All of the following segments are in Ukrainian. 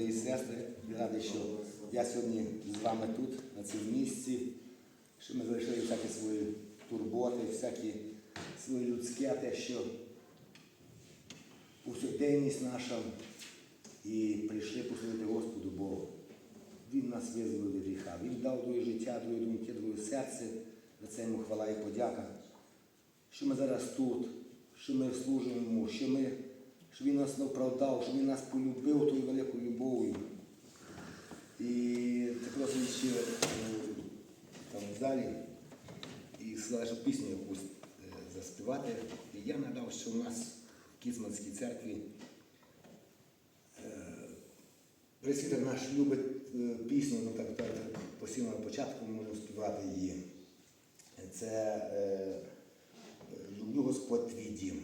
брати і сестри. Я радий, що я сьогодні з вами тут, на цьому місці, що ми залишили всякі свої турботи, всякі свої людське, те, що повсякденність наша, і прийшли послужити Господу Богу. Він нас визволив від гріха. Він дав друге життя, друге думки, друге серце. За це йому хвала і подяка. Що ми зараз тут, що ми служимо що, ми, що він нас не оправдав, що він нас полюбив тою великою любов'ю. І це просто ще е, там в залі і сказали, пісню якусь е, заспівати. І я надав, що у нас в Кіцманській церкві Пресвітер наш любить е, пісню, ну так, так, постійно на початку ми можемо співати її. Це е, Люблю Господь твій дім,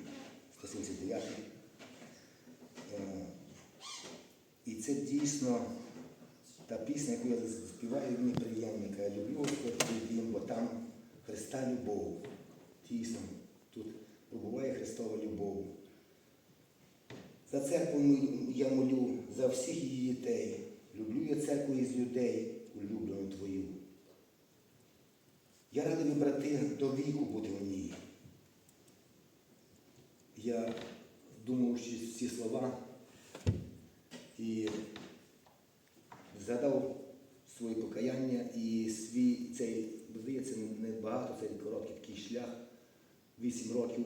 179. Е, і це дійсно та пісня, яку я співаю, мені приємна, яка люблю Господь дім, бо там Христа любов. Дійсно, тут побуває Христова любов. За церкву я молю, за всіх її дітей. Люблю я церкву із людей, улюблену твою. Я радий брати до віку бути в ній. Я думав що ці слова і згадав своє покаяння і свій цей, здається, не багато, цей короткий такий шлях, вісім років,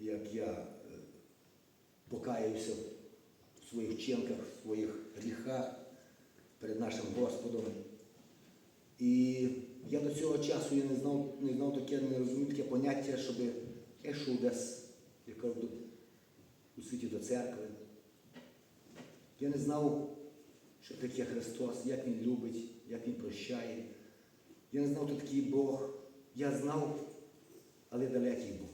як я е, покаявся в своїх вчинках, в своїх гріхах перед нашим Господом. І я до цього часу я не знав, не знав таке, не розумів таке поняття, щоб я йшов десь я кажу, до- у світі до церкви. Я не знав, що таке Христос, як Він любить, як Він прощає. Я не знав, хто такий Бог. Я знав, але далекий Бог.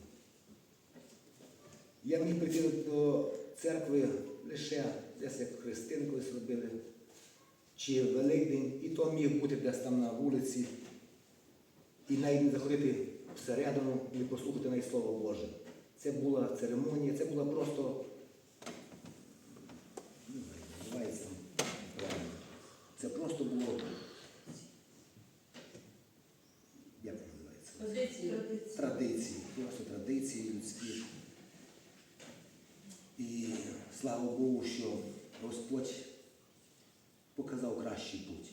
Я міг прийти до церкви лише десь як христин колись робили, чи Великдень, і то міг бути десь там на вулиці, і навіть не заходити всередину і послухати навіть Слово Боже. Це була церемонія, це була просто, не знаю, називається там правильно. Це просто було. Як це називається? Позиції. традиції, просто традиції людські. І слава Богу, що Господь показав кращий путь,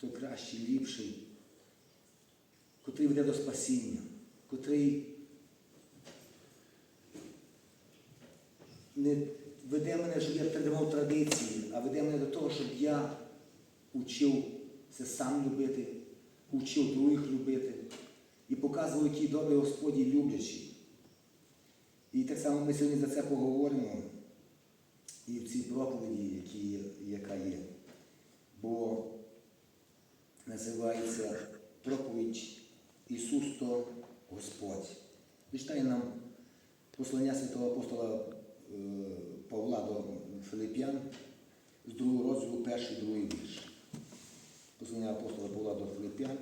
той кращий, ліпший, котрий веде до спасіння, котрий не веде мене, щоб я тримав традиції, а веде мене до того, щоб я учився сам любити, учив других любити і показував, який добрий Господь і. І так само ми сьогодні за це поговоримо і в цій проповіді, які, яка є. Бо називається проповідь Ісус то Господь. Вичитає нам послання святого апостола е, Павла до Филип'ян з другого розділу, перший, другий вірш. Послання апостола Павла до Филип'ян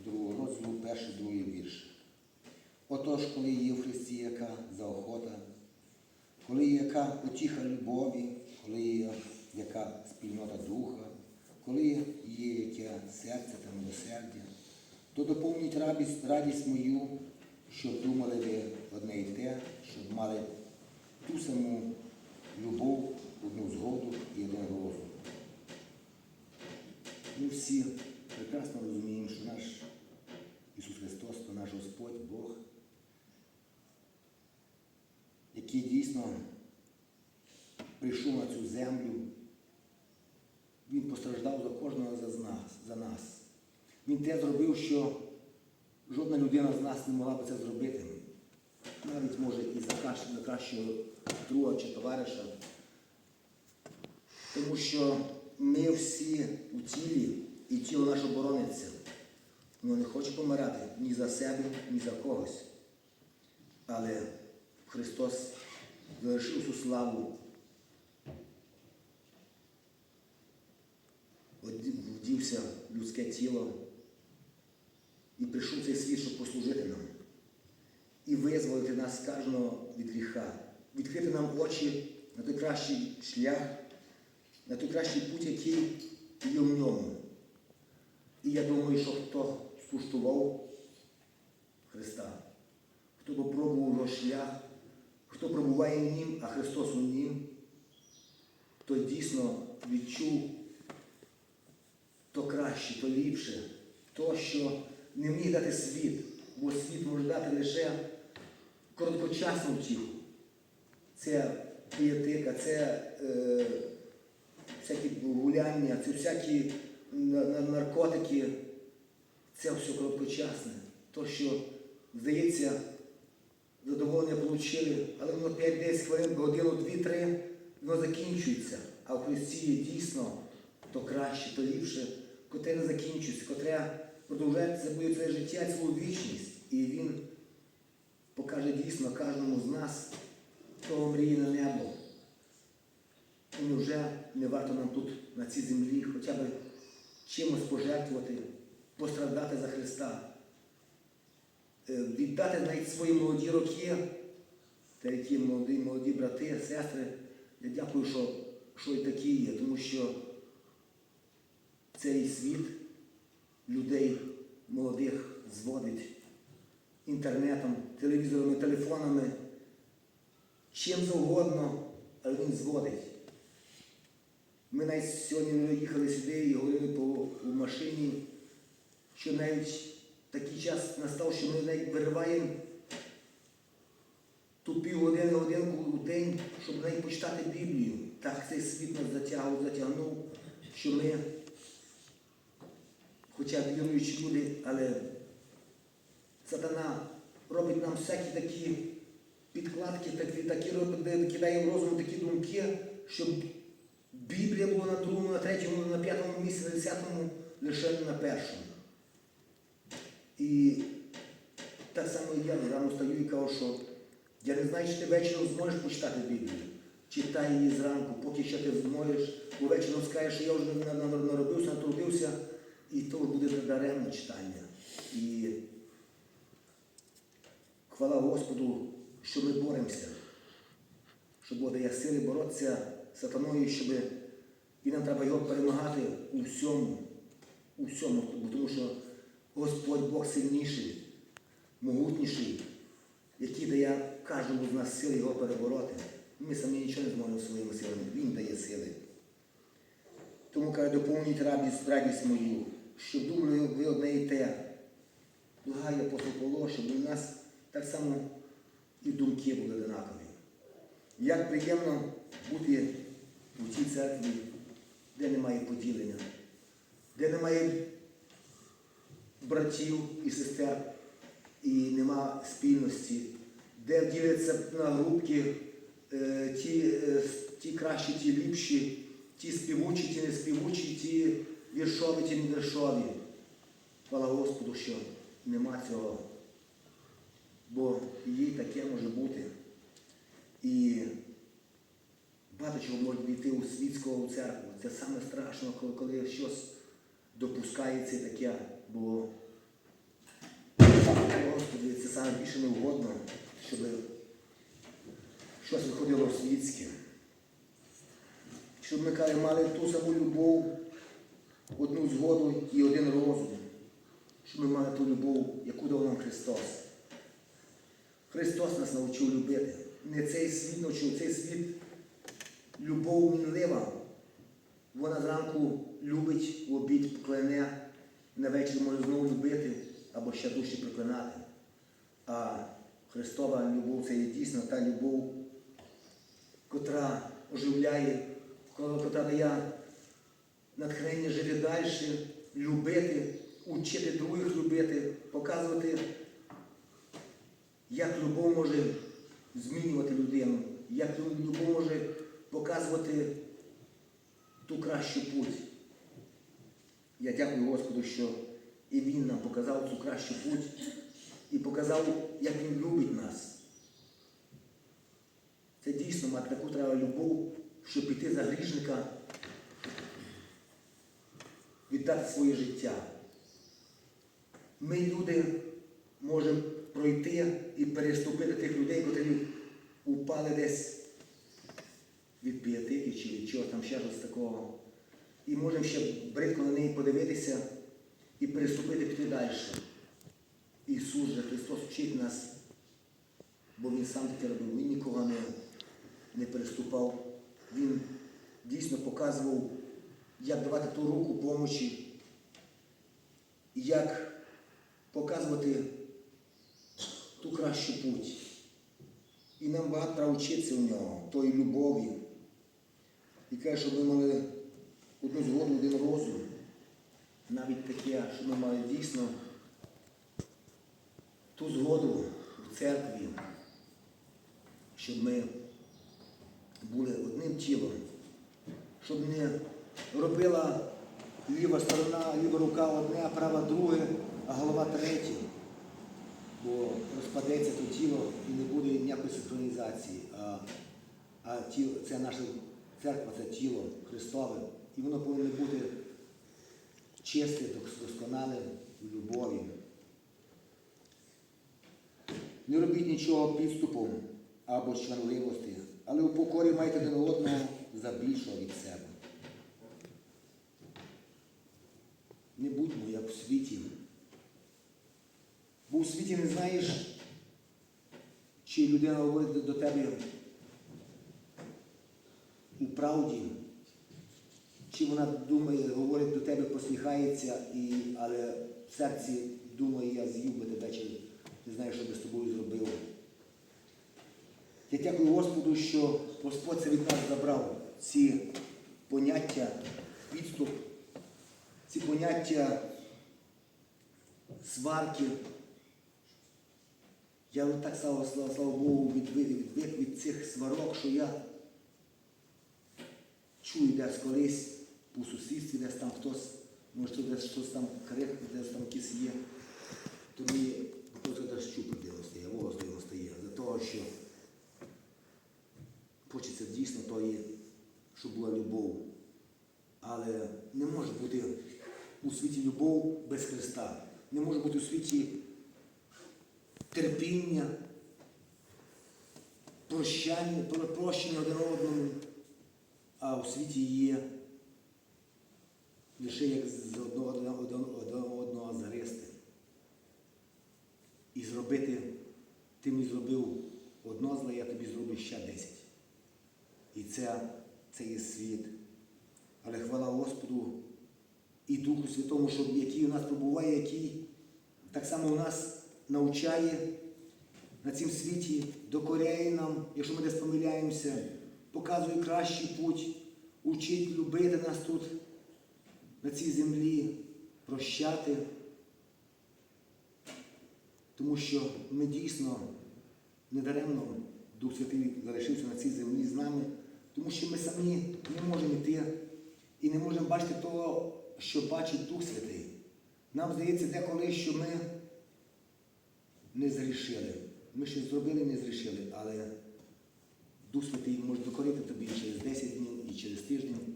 з другого розділу, перший, другий вірш. Отож, коли є в Христі яка заохота, коли є яка утіха любові, коли є яка спільнота духа, коли є яке серце та милосердя, то доповніть радість, радість мою, щоб думали ви одне й те, щоб мали ту саму любов, одну згоду і один розум. Ми всі прекрасно розуміємо, що наш Ісус Христос то наш Господь Бог, який дійсно прийшов на цю землю. Він постраждав за кожного за нас. Він те зробив, що жодна людина з нас не могла би це зробити. Навіть може і за кращого друга чи товариша. Тому що ми всі у тілі, і тіло наше борониться. Воно не хоче помирати ні за себе, ні за когось. Але Христос залишив цю славу, вдівся в людське тіло і прийшов цей світ, щоб послужити нам. І визволити нас кожного від гріха, відкрити нам очі на той кращий шлях, на той кращий путь, який є в ньому. І я думаю, що хто скуштував Христа, хто попробував його шлях, хто пробуває в нім, а Христос у нім, то дійсно відчув то краще, то ліпше, то, що не міг дати світ, бо світ може дати лише короткочасну втіху. Це пієтика, це е, всякі гуляння, це всякі на- на- наркотики, це все короткочасне. То, що, здається, задоволення отримали, але воно 5-10 хвилин, годину, 2-3, воно закінчується. А в Христі є дійсно то краще, то ліпше, котре не закінчується, котре продовжує собою це життя, цілу вічність. І Він покаже дійсно кожному з нас того мрійне небо. І невже не варто нам тут, на цій землі, хоча б чимось пожертвувати, постраждати за Христа, Е, віддати навіть свої молоді роки, та які молоді, молоді брати, сестри. Я дякую, що, що і такі є, тому що цей світ людей молодих зводить інтернетом, телевізорами, телефонами, чим завгодно, але він зводить. Ми навіть сьогодні їхали сюди і говорили по у машині, що навіть такий час настав, що ми навіть вириваємо ту півгодини, годинку у день, щоб навіть почитати Біблію. Так цей світ нас затягував, затягнув, що ми, хоча віруючі люди, але сатана робить нам всякі такі підкладки, такі, такі кидає в розум такі думки, щоб Біблія була на другому, на третьому, на п'ятому місці, на десятому, лише не на першому. І так само і я рано стаю і кажу, що я не знаю, чи ти вечором зможеш почитати Біблію. Читай її зранку, поки ще ти зможеш, бо вечором скажеш, що я вже на- на- натрудився, і то буде даремне читання. І хвала Господу, що ми боремося, що Бог дає сили боротися з сатаною, щоб і нам треба його перемагати у всьому, у всьому, тому що Господь Бог сильніший, могутніший, який дає кожному з нас сили його перебороти. Ми самі нічого не зможемо своїми силами, Він дає сили. Тому каже, доповніть радість, радість мою, що думаю, ви одне і те. Благає апостол Павло, щоб у нас так само і думки були однакові. Як приємно бути у цій церкві, де немає поділення, де немає братів і сестер, і нема спільності, де діляться на групки е, ті, е, ті кращі, ті ліпші, ті співучі, ті не співучі, ті віршові, ті не віршові. Хвала Господу, що нема цього. Бо їй таке може бути. І багато чого може війти у світську церкву. Це саме страшно, коли, коли щось допускається таке, бо Господи, це саме більше не угодно, щоб щось виходило в світське. Щоб ми каже, мали ту саму любов, одну згоду і один розум. Щоб ми мали ту любов, яку дав нам Христос. Христос нас навчив любити. Не цей світ навчив, цей світ любов мінлива. Вона зранку любить, в обід клене, на вечір може знову любити або ще дужче проклинати. А Христова любов це є дійсно та любов, котра оживляє, котра дає натхнення жити далі, любити, учити других любити, показувати, як любов може змінювати людину, як любов може показувати ту кращу путь. Я дякую Господу, що і Він нам показав цю кращу путь і показав, як Він любить нас. Це дійсно мати таку треба любов, щоб піти за грішника, віддати своє життя. Ми, люди, можемо пройти і переступити тих людей, котрі упали десь від п'ятики чи від чого там ще щось такого. І можемо ще бридко на неї подивитися і переступити піти далі. Ісус же Христос вчить нас, бо Він сам таке робив, Він нікого не, не переступав. Він дійсно показував, як давати ту руку помочі, як показувати ту кращу путь. І нам багато треба вчитися у нього, тої любові. І каже, щоб ми мали одну згоду, один розум. Навіть таке, щоб ми мали дійсно ту згоду в церкві, щоб ми були одним тілом, щоб не робила ліва сторона, ліва рука одне, а права друге, а голова третє. Бо розпадеться то тіло і не буде ніякої синхронізації. А, а тіло, це наша церква, це тіло Христове. І воно повинно бути чисте, досконале в любові. Не робіть нічого підступом або чванливості, але у покорі майте один одного за більшого від себе. Не будьмо як у світі. Бо у світі не знаєш, чи людина говорить до тебе у правді, чи вона думає, говорить до тебе, посміхається, і, але в серці думає, я з'їв би тебе, чи не знаю, що би з тобою зробив. Я дякую Господу, що Господь це від нас забрав ці поняття відступ, ці поняття сварки. Я так слава, слава Богу, відвик від, від, від цих сварок, що я чую десь колись у сусідстві, десь там хтось, може десь щось там крик, десь там якийсь є. То мені просто десь щупи дивно стає, волос дивно стає. За того, що хочеться дійсно тої, щоб була любов. Але не може бути у світі любов без Христа. Не може бути у світі терпіння, прощання, прощення один одному, а у світі є лише як з одного одного, одного, одного загристи. І зробити, ти мені зробив одно зле, я тобі зроблю ще десять. І це, це є світ. Але хвала Господу і Духу Святому, що, який у нас пробуває, який так само у нас навчає на цім світі, докоряє нам, якщо ми десь помиляємося, показує кращий путь, учить любити нас тут, на цій землі, прощати. Тому що ми дійсно недаремно Дух Святий залишився на цій землі з нами, тому що ми самі не можемо йти і не можемо бачити того, що бачить Дух Святий. Нам здається деколи, що ми не зрішили. Ми щось зробили, не зрішили, але Дух Святий може докорити тобі через 10 днів, і через тиждень,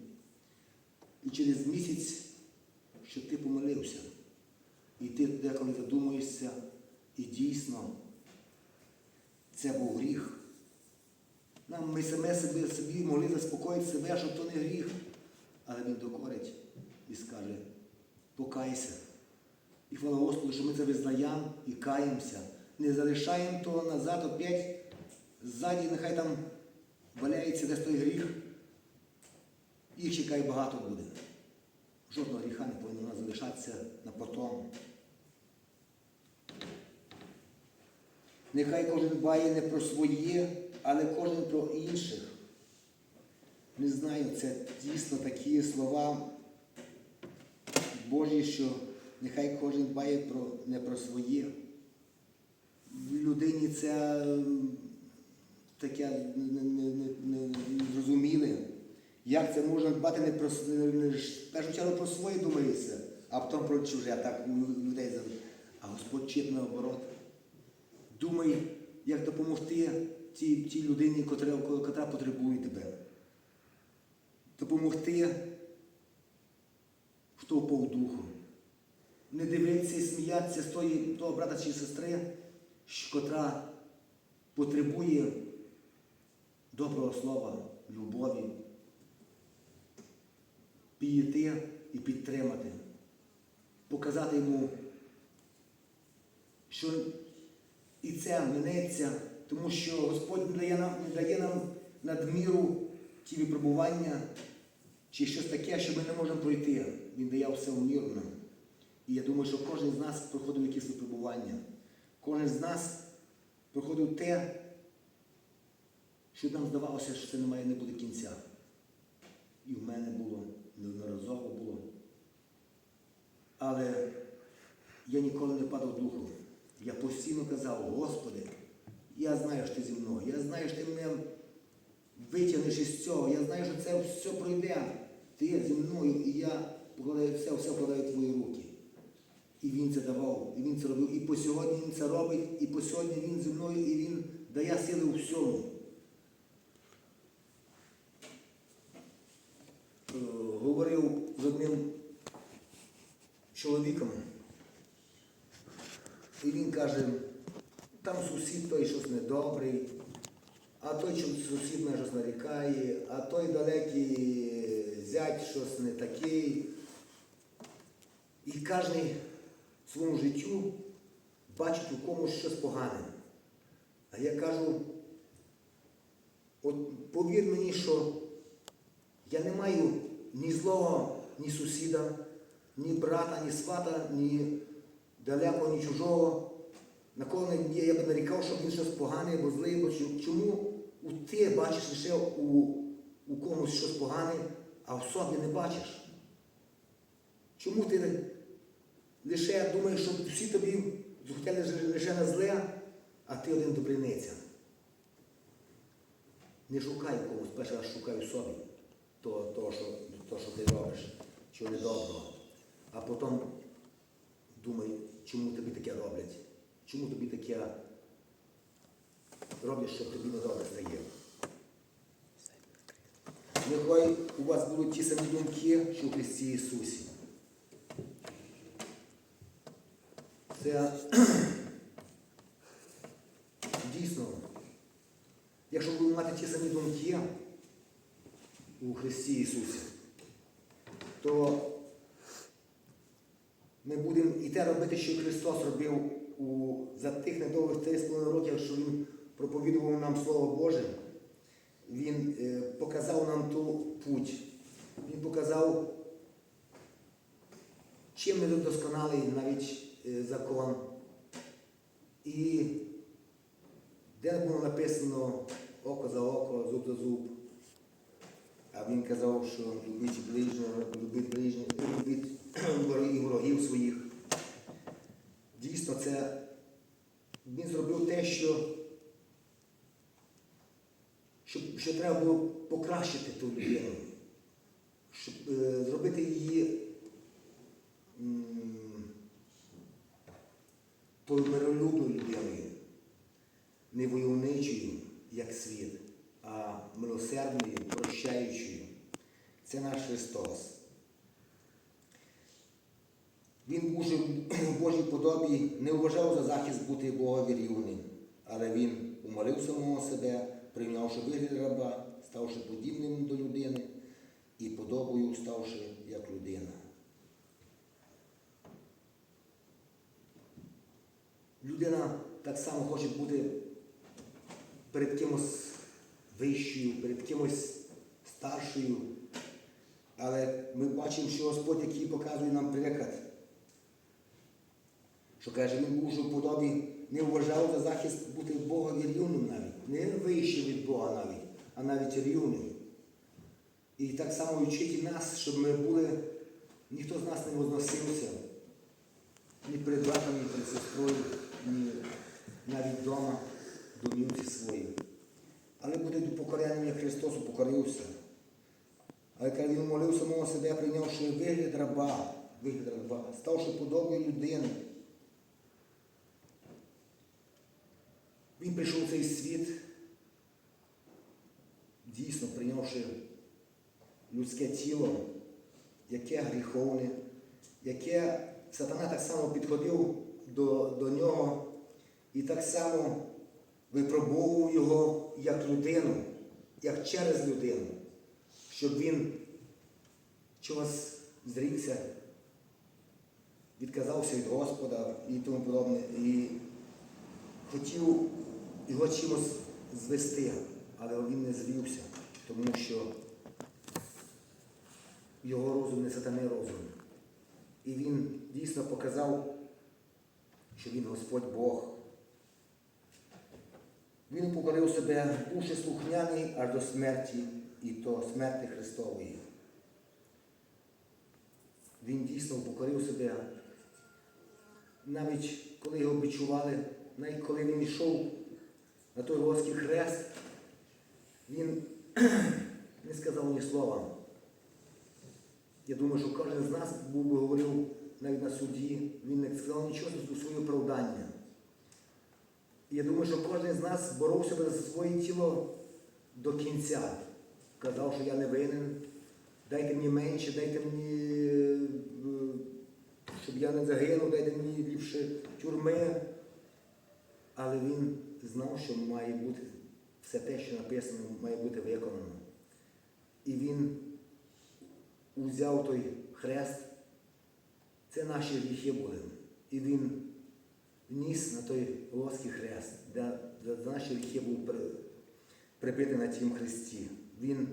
і через місяць, що ти помилився. І ти деколи задумуєшся, і дійсно це був гріх. Нам ми саме собі, собі могли заспокоїти себе, що то не гріх. Але він докорить і скаже, покайся. І хвала Господу, що ми це визнаємо і каємося. Не залишаємо того назад опять ззаді, нехай там валяється десь той гріх. Їх чекає багато буде. Жодного гріха не повинно залишатися на потом. Нехай кожен дбає не про своє, але кожен про інших. Не знаю, це дійсно такі слова Божі, що нехай кожен дбає про, не про своє. В людині це таке не- не- не- не- незрозуміле. Як це можна дбати не про не- в першу чергу про своє думається, а потім про чуже, так людей за- А Господь вчить наоборот. Думай, як допомогти тій, тій людині, котра, котра потребує тебе. Допомогти, хто впав духом. Не дивитися і сміятися з того брата чи сестри, котра потребує доброго слова, любові, підійти і підтримати, показати йому, що і це минеться, тому що Господь не дає нам, не дає нам надміру ті випробування чи щось таке, що ми не можемо пройти. Він дає все нам. І я думаю, що кожен з нас проходив якісь випробування. Кожен з нас проходив те, що нам здавалося, що це немає не буде кінця. І в мене було, неодноразово було. Але я ніколи не падав духом. Я постійно казав, Господи, я знаю, що ти зі мною, я знаю, що ти мене витягнеш із цього, я знаю, що це все пройде. Ти зі мною, і я покладаю все, все вкладаю в твої руки. І він це давав, і він це робив. І по сьогодні він це робить, і по сьогодні він зі мною, і він дає сили у всьому. Е, Говорив з одним чоловіком, і він каже, там сусід той щось недобрий, а той сусід мене щось нарікає, а той далекий зять щось не такий. І кожен в своєму життю бачить у комусь щось погане. А я кажу, от повір мені, що я не маю ні злого, ні сусіда, ні брата, ні свата, ні далекого, ні чужого. На кого не я би нарікав, що він щось погане або злий, бо чому у ти бачиш лише у, у комусь щось погане, а в собі не бачиш? Чому ти лише думаєш, що всі тобі захотіли лише на зле, а ти один добриниця? Не шукай в комусь, перший раз шукай у собі того, того, що, того, що ти робиш, чого недоброго. А потім думай, чому тобі таке роблять, чому тобі таке роблять, що тобі недобре стає. Нехай у вас будуть ті самі думки, що в Христі Ісусі. Це дійсно, якщо ви мати ті самі думки у Христі Ісусі, то ми будемо і те робити, що Христос робив у, за тих недовгих 3,5 років, що Він проповідував нам Слово Боже. Він е, показав нам ту путь. Він показав, чим не досконалий навіть е, закон. І де було написано око за око, зуб за зуб. А він казав, що любіть ближнього, любіть ближнього, ворогів- ворогів своїх. Дійсно, це він зробив те, що, що, що треба було покращити ту людину, щоб е, зробити її тою миролюбною людиною, не войовничою, як світ, а милосердною. Це наш Христос. Він був в Божій подобі, не вважав за захист бути Богові рівним, але він умолив самого себе, прийнявши вигляд раба, ставши подібним до людини і подобою ставши як людина. Людина так само хоче бути перед кимось вищою, перед кимось старшою. Але ми бачимо, що Господь, який показує нам приклад, що каже, він був в подобі, не вважав за захист бути Богові рівним навіть, не вище від Бога навіть, а навіть рівним. І так само вчить і нас, щоб ми були, ніхто з нас не возносився, ні перед братом, ні перед сестрою, ні навіть вдома, домівці своїй. Але буде покорянням, як Христос упокорився. Але коли він молив самого себе, прийнявши вигляд раба, вигляд раба, ставши подобою людини. Він прийшов в цей світ, дійсно прийнявши людське тіло, яке гріховне, яке сатана так само підходив до, до нього і так само випробовував його як людину, як через людину, щоб він чогось зрікся, відказався від Господа і тому подобне, і хотів його чимось звести, але він не звівся, тому що його розум не сатани розум. І він дійсно показав, що він Господь Бог. Він покорив себе, бувши слухняний аж до смерті, і то смерті Христової. Він дійсно покорив себе, навіть коли його бичували, навіть коли він йшов на той Голгофський хрест, він не сказав ні слова. Я думаю, що кожен з нас був би говорив навіть на суді, він не сказав нічого за своє оправдання. Я думаю, що кожен з нас боровся би за своє тіло до кінця. Казав, що я не винен, дайте мені менше, дайте мені, е, щоб я не загинув, дайте мені ліпше тюрми. Але він знав, що має бути все те, що написано, має бути виконано. І він узяв той хрест, це наші гріхи були. І він вніс на той плоский хрест, де, за наші гріхи був при- прибитий на тім хресті. Він,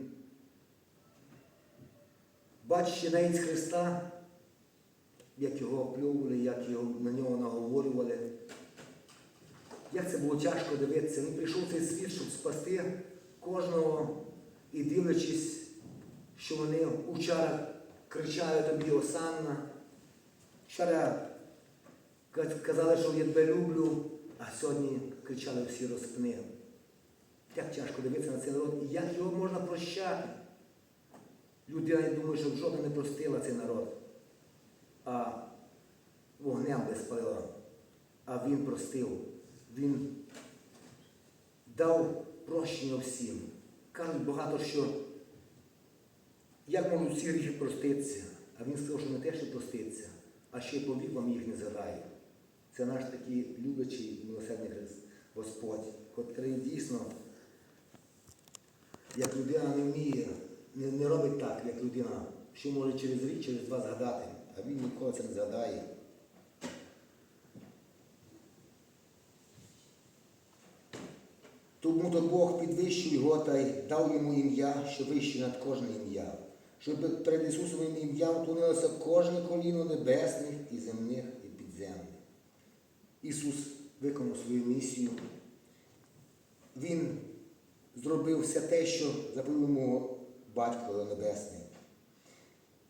бачачи навіть Христа, як його оплювали, як його, на нього наговорювали, як це було тяжко дивитися. Він прийшов в цей світ, щоб спасти кожного і дивлячись, що вони вчора кричали тобі Осанна, вчора казали, що я тебе люблю, а сьогодні кричали всі розпни. Як тяжко дивитися на цей народ, і як його можна прощати? Людина я думаю, що жодна не простила цей народ, а вогнем би спалила. А він простив. Він дав прощення всім. Кажуть багато, що як можуть всі гріхи проститися? А він сказав, що не те, що проститься, а ще й повік вам їх не згадає. Це наш такий люблячий милосердний Христ, Господь, котрий дійсно, як людина не вміє, не, не робить так, як людина, що може через рік, через два згадати, а він ніколи це не згадає. Тому то Бог підвищив його та й дав йому ім'я, що вище над кожне ім'я, щоб перед Ісусовим ім'ям тунилося кожне коліно небесних і земних. Ісус виконав свою місію. Він зробив все те, що заповів йому Батько Небесний.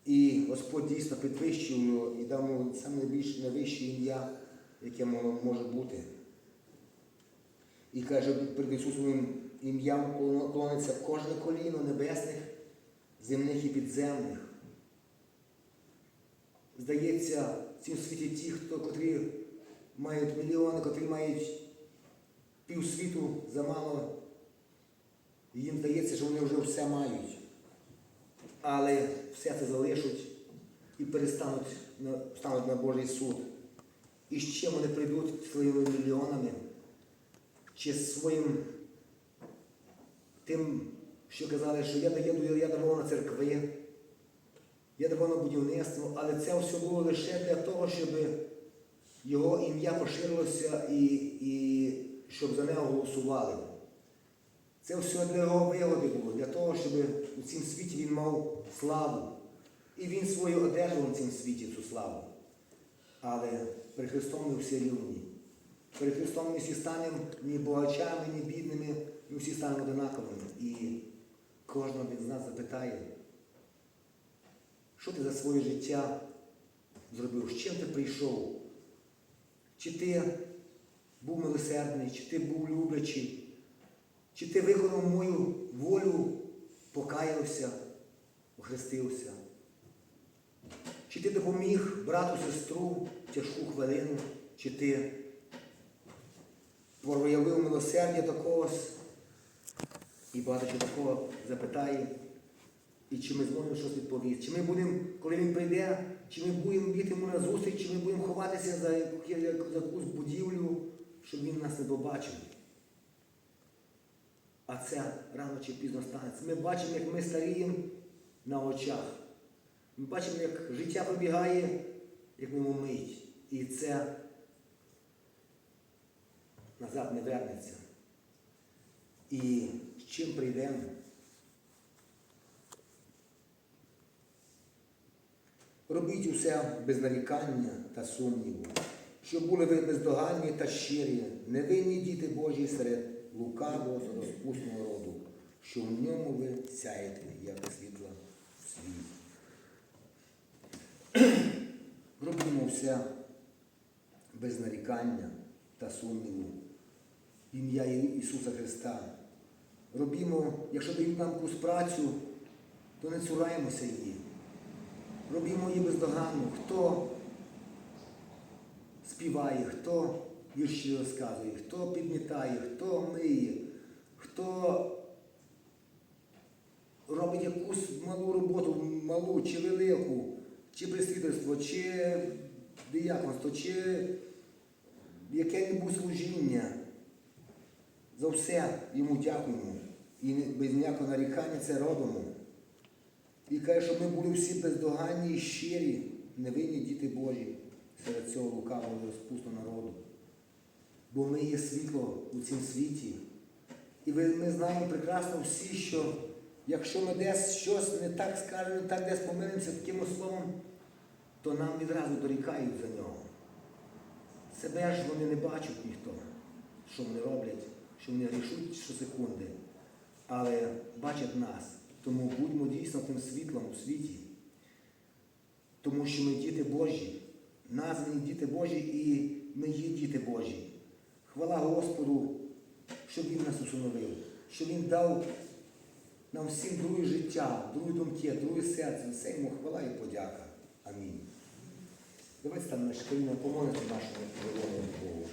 І Господь дійсно підвищив його і дав йому найбільше найвище ім'я, яке може бути. І каже, перед Ісусовим ім'ям клониться кожне коліно небесних, земних і підземних. Здається, в цім світі ті, хто, котрі мають мільйони, котрі мають півсвіту замало, і їм здається, що вони вже все мають. Але все це залишать і перестануть стануть на Божий суд. І з чим вони прийдуть своїми мільйонами? чи своїм тим, що казали, що я даю, я давав на церкви, я давав на будівництво, але це все було лише для того, щоб його ім'я поширилося і, і щоб за нього голосували. Це все для його вигоди було, для того, щоб у цім світі він мав славу. І він свою одержав у цім світі цю славу. Але при Христом ми всі рівні. Перед Христом ми всі станемо ні богачами, ні бідними, ми всі станемо одинаковими. І кожен з нас запитає, що ти за своє життя зробив, з чим ти прийшов? Чи ти був милосердний, чи ти був люблячий, чи ти виконав мою волю, покаявся, охрестився? Чи ти допоміг брату, сестру в тяжку хвилину, чи ти проявив милосердя до когось і багато чого такого запитає, і чи ми зможемо щось відповісти. Чи ми будемо, коли він прийде, чи ми будемо бігти йому на зустріч, чи ми будемо ховатися за, яку- якусь будівлю, щоб він нас не побачив. А це рано чи пізно станеться. Ми бачимо, як ми старіємо на очах. Ми бачимо, як життя пробігає, як мимо мить. І це назад не вернеться. І з чим прийдемо? Робіть усе без нарікання та сумніву, щоб були ви бездоганні та щирі, невинні діти Божі серед лукавого розпусного роду, що в ньому ви сяєте, як світло в світі. Робимо все без нарікання та сумніву. Ім'я Ісуса Христа. Робімо, якщо дають нам якусь працю, то не цураємося її. Робімо її бездоганно. Хто співає, хто вірші розказує, хто підмітає, хто миє, хто робить якусь малу роботу, малу чи велику, чи пресвітерство, чи дияконство, чи яке-небудь служіння. За все йому дякуємо. І без ніякого нарікання це робимо. І каже, щоб ми були всі бездоганні і щирі, невинні діти Божі серед цього лукавого і розпусного народу. Бо ми є світло у цім світі. І ми знаємо прекрасно всі, що якщо ми десь щось не так скажемо, не так десь помилимося таким словом, то нам відразу дорікають за нього. Себе ж вони не бачать ніхто, що вони роблять, що вони рішуть щосекунди, але бачать нас. Тому будьмо дійсно тим світлом у світі. Тому що ми діти Божі, названі діти Божі, і ми є діти Божі. Хвала Господу, що Він нас усиновив, що Він дав нам всім друге життя, друге думки, друге серце. Все йому хвала і подяка. Амінь. Давайте станемо шкаліна помолити нашому Богу.